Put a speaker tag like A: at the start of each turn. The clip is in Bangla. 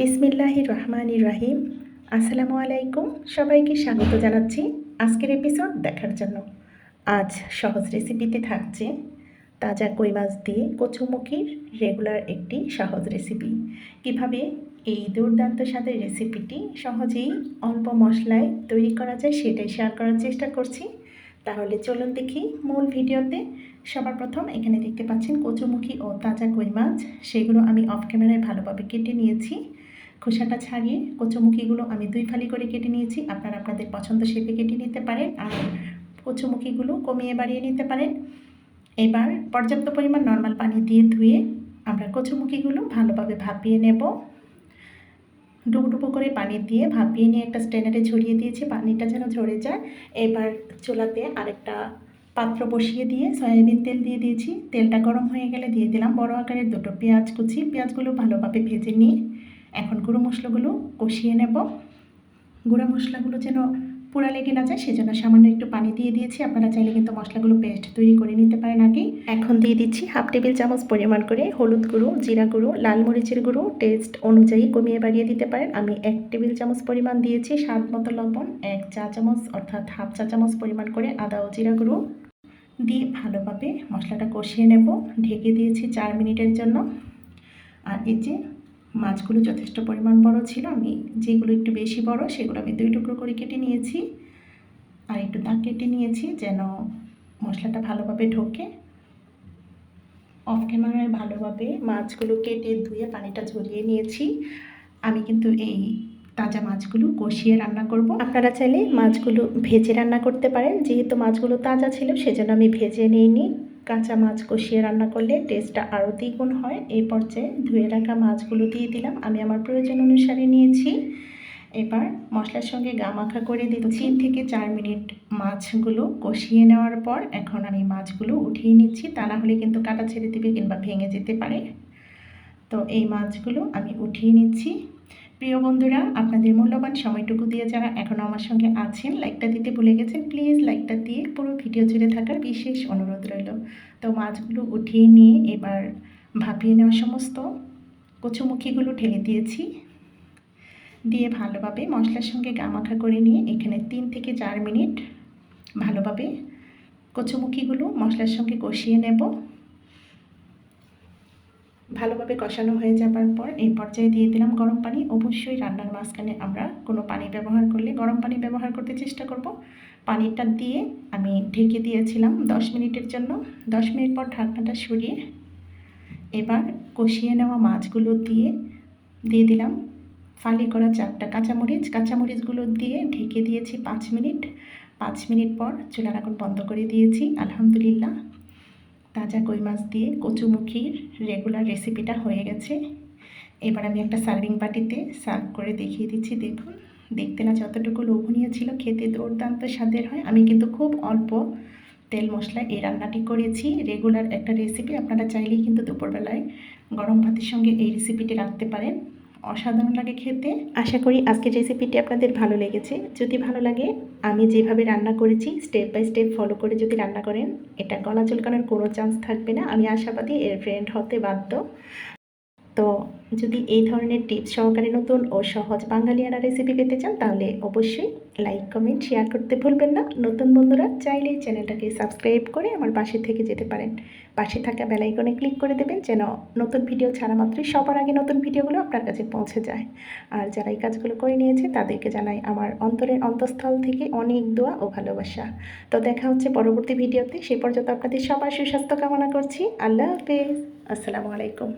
A: বিসমিল্লাহি রহমান রাহিম। আসসালামু আলাইকুম। সবাইকে স্বাগত জানাচ্ছি আজকের এপিসোড দেখার জন্য। আজ সহজ রেসিপিতে থাকছে তাজা কই মাছ দিয়ে কচুমুখির রেগুলার একটি সহজ রেসিপি কীভাবে এই দুর্দান্ত স্বাদের রেসিপিটি সহজেই অল্প মশলায় তৈরি করা যায় সেটাই শেয়ার করার চেষ্টা করছি। তাহলে চলুন দেখি মূল ভিডিওতে। সবার প্রথম এখানে দেখতে পাচ্ছেন কচুমুখী ও তাজা কই মাছ। সেগুলো আমি অফ ক্যামেরায় ভালোভাবে কেটে নিয়েছি। খোসাটা ছাড়িয়ে কচুমুখিগুলো আমি দুই ফালি করে কেটে নিয়েছি। আপনারা আপনাদের পছন্দ শেপে কেটে নিতে পারেন আর কচুমুখিগুলো কমিয়ে বাড়িয়ে নিতে পারেন। এবার পর্যাপ্ত পরিমাণ নর্মাল পানি দিয়ে ধুয়ে আমরা কচুমুখিগুলো ভালোভাবে ভাপিয়ে নেব। ডুবো করে পানি দিয়ে ভাপিয়ে নিয়ে একটা স্ট্যান্ডারে ঝরিয়ে দিয়েছি। পানিটা যেন ঝরে যায়। এবার চুলাতে আরেকটা পাত্র বসিয়ে দিয়ে সয়াবিন তেল দিয়ে দিয়েছি। তেলটা গরম হয়ে গেলে দিয়ে দিলাম বড় আকারের দুটো পেঁয়াজ কুচি। পেঁয়াজগুলো ভালোভাবে ভেজে নিয়ে এখন গুঁড়ো মশলাগুলো কষিয়ে নেব। গুঁড়ো মশলাগুলো যেন পোড়া লেগে না যায়, সেজন্য সামান্য একটু পানি দিয়ে দিয়েছি। আপনারা চাইলে কিন্তু মশলাগুলো পেস্ট তৈরি করে নিতে পারেন আগে। এখন দিয়ে দিচ্ছি হাফ টেবিল চামচ পরিমাণ করে হলুদ গুঁড়ো, জিরা গুঁড়ো, লাল মরিচের গুঁড়ো। টেস্ট অনুযায়ী কমিয়ে বাড়িয়ে দিতে পারেন। আমি এক টেবিল চামচ পরিমাণ দিয়েছি স্বাদ মতো লবণ, এক চা চামচ অর্থাৎ হাফ চা চামচ পরিমাণ করে আদা ও জিরা গুঁড়ো। দিয়ে ভালোভাবে মশলাটা কষিয়ে নেব। ঢেকে দিয়েছি চার মিনিটের জন্য। আর এই যে মাছগুলো যথেষ্ট পরিমাণ বড় ছিল। আমি যেগুলো একটু বেশি বড়, সেগুলো আমি দুই টুকরো করে কেটে নিয়েছি। আর একটু দাগ কেটে নিয়েছি যেন মশলাটা ভালোভাবে ঢোকে। অফ ক্যামেরায় ভালোভাবে মাছগুলো কেটে ধুয়ে পানিটা ঝরিয়ে নিয়েছি। আমি কিন্তু এই তাজা মাছগুলো কষিয়ে রান্না করব। আপনারা চাইলে মাছগুলো ভেজে রান্না করতে পারেন। যেহেতু মাছগুলো তাজা ছিল, সেজন্য আমি ভেজে নিইনি। কাঁচা মাছ কষিয়ে রান্না করলে টেস্টটা আরও দ্বিগুণ হয়। এই পর্যায়ে ধুয়ে রাখা মাছগুলো দিয়ে দিলাম। আমি আমার প্রয়োজন অনুসারে নিয়েছি। এবার মশলার সঙ্গে গা মাখা করে দিচ্ছি। থেকে চার মিনিট মাছগুলো কষিয়ে নেওয়ার পর এখন আমি মাছগুলো উঠিয়ে নিচ্ছি। তা না হলে কিন্তু কাটা ছেড়ে দিবে কিংবা ভেঙে যেতে পারে। তো এই মাছগুলো আমি উঠিয়ে নিচ্ছি। প্রিয় বন্ধুরা, আপনাদের মূল্যবান সময়টুকু দিয়ে যারা এখনও আমার সঙ্গে আছেন, লাইকটা দিতে ভুলে গেছেন, প্লিজ লাইকটা দিয়ে পুরো ভিডিও জুড়ে থাকার বিশেষ অনুরোধ রইল। তো মাছগুলো উঠিয়ে নিয়ে এবার ভাপিয়ে নেওয়া সমস্ত কচুমুখিগুলো ঢেলে দিয়েছি। দিয়ে ভালোভাবে মশলার সঙ্গে গামাখা করে নিয়ে এখানে তিন থেকে চার মিনিট ভালোভাবে কচুমুখিগুলো মশলার সঙ্গে কষিয়ে নেব। ভালোভাবে কষানো হয়ে যাবার পর এই পর্যায়ে দিয়ে দিলাম গরম পানি। অবশ্যই রান্নার মাঝখানে আমরা কোনো পানি ব্যবহার করলে গরম পানি ব্যবহার করতে চেষ্টা করব। পানিটা দিয়ে আমি ঢেকে দিয়েছিলাম দশ মিনিটের জন্য। দশ মিনিট পর ঢাকনাটা সরিয়ে এবার কষিয়ে নেওয়া মাছগুলো দিয়ে দিয়ে দিলাম। ফালি করা চারটা কাঁচামরিচ, কাঁচামরিচগুলো দিয়ে ঢেকে দিয়েছি পাঁচ মিনিট। পাঁচ মিনিট পর চুলার আগুন বন্ধ করে দিয়েছি। আলহামদুলিল্লাহ। তাজা কই মাছ দিয়ে কচুমুখির রেগুলার রেসিপিটা হয়ে গেছে। এবার আমি একটা সার্ভিং বাটিতে সার্ভ করে দেখিয়ে দিচ্ছি। দেখুন, দেখতে না যতটুকু লোভনীয় ছিল, খেতে দুর্দান্ত স্বাদের হয়। আমি কিন্তু খুব অল্প তেল মশলা এই রান্নাটি করেছি। রেগুলার একটা রেসিপি আপনারা চাইলেই কিন্তু দুপুরবেলায় গরম ভাতের সঙ্গে এই রেসিপিটি রাখতে পারেন। অসাধারণ লাগে খেতে আশা করি আজকের রেসিপিটি আপনাদের ভালো লেগেছে। যদি ভালো লাগে, আমি যেভাবে রান্না করেছি স্টেপ বাই স্টেপ ফলো করে যদি রান্না করেন, এটা গলা চুলকানোর কোনো চান্স থাকবে না। আমি আশাবাদী, এর ফ্রেন্ড হতে বাধ্য। যদি এই ধরনের টিপস সহকারে নতুন ও সহজ বাঙালিয়ানা রেসিপি পেতে চান, তাহলে অবশ্যই লাইক কমেন্ট শেয়ার করতে ভুলবেন না। নতুন বন্ধুরা, চাইলে চ্যানেলটাকে সাবস্ক্রাইব করে আমার পাশে থেকে যেতে পারেন। পাশে থাকা বেলাইকনে ক্লিক করে দেবেন, যেন নতুন ভিডিও ছাড়া মাত্রই সবার আগে নতুন ভিডিওগুলো আপনার কাছে পৌঁছে যায়। আর যারা এই কাজগুলো করে নিয়েছে, তাদেরকে জানাই আমার অন্তরের অন্তঃস্থল থেকে অনেক দোয়া ও ভালোবাসা। তো দেখা হচ্ছে পরবর্তী ভিডিওতে সে পর্যন্ত আপনাদের সবার সুস্বাস্থ্য কামনা করছি। আল্লাহ হাফেজ। আসসালামু আলাইকুম।